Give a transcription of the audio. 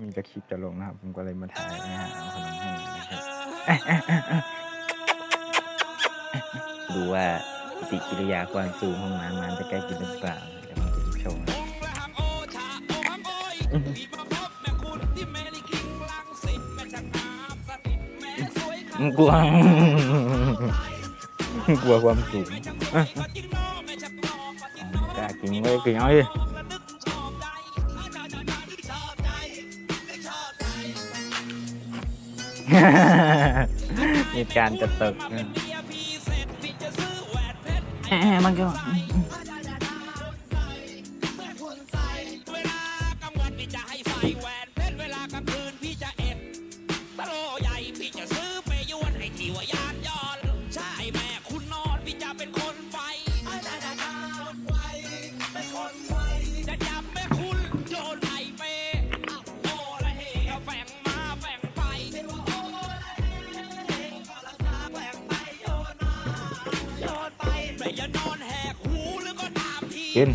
มีจะคลิปจะลงนะครับ ผมก็เลยมาถ่ายนะฮะเอาขนมให้นะครับดูว่าปฏิกิริยาความสูงของหมามันจะใกล้กินหรือเปล่าเดี๋ยวผมจะหยิบโชว์นะอืมกลัวกลัวความสูงอะกล้ากินไว้กินเอาดิ มีการจะตก มันก็ กิน